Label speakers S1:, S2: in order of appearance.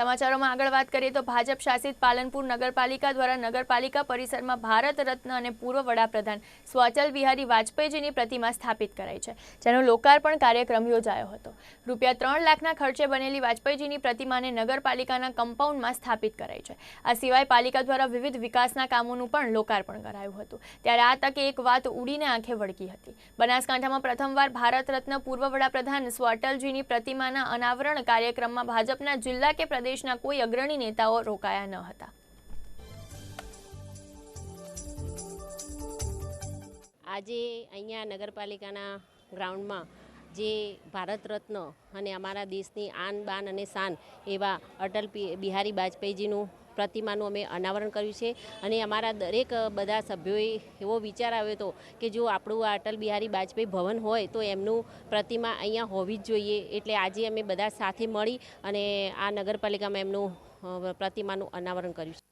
S1: સમાચારોમાં આગળ વાત કરીએ તો ભાજપ શાસિત પાલનપુર નગરપાલિકા દ્વારા નગરપાલિકા પરિસરમાં ભારત રત્ન અને પૂર્વ વડાપ્રધાન સ્વ અટલ બિહારી વાજપેયીજીની પ્રતિમા સ્થાપિત કરાઈ છે, જેનો લોકાર્પણ કાર્યક્રમ યોજાયો હતો. રૂપિયા ત્રણ લાખના ખર્ચે બનેલી વાજપેયીજીની પ્રતિમાને નગરપાલિકાના કમ્પાઉન્ડમાં સ્થાપિત કરાઈ છે. આ સિવાય પાલિકા દ્વારા વિવિધ વિકાસના કામોનું પણ લોકાર્પણ કરાયું હતું. ત્યારે આ તકે એક વાત ઉડીને આંખે વળગી હતી. બનાસકાંઠામાં પ્રથમવાર ભારત રત્ન પૂર્વ વડાપ્રધાન સ્વાટલજીની પ્રતિમાના અનાવરણ કાર્યક્રમમાં ભાજપના જિલ્લા કે પ્રદેશના કોઈ અગ્રણી નેતાઓ રોકાયા ન હતા.
S2: આજે અહીંયા નગરપાલિકાના ગ્રાઉન્ડમાં જે ભારત રત્ન અને અમારા દેશની આન બાન અને શાન એવા અટલ બિહારી વાજપેયીજીનું પ્રતિમાનું અમે અનાવરણ કર્યું છે. અને અમારા દરેક બધા સભ્યોએ એવો વિચાર આવ્યો હતો કે જો આપણું આ અટલ બિહારી વાજપેયી ભવન હોય તો એમનું પ્રતિમા અહીંયા હોવી જ જોઈએ. એટલે આજે અમે બધા સાથે મળી અને આ નગરપાલિકામાં એમનું પ્રતિમાનું અનાવરણ કર્યું છે.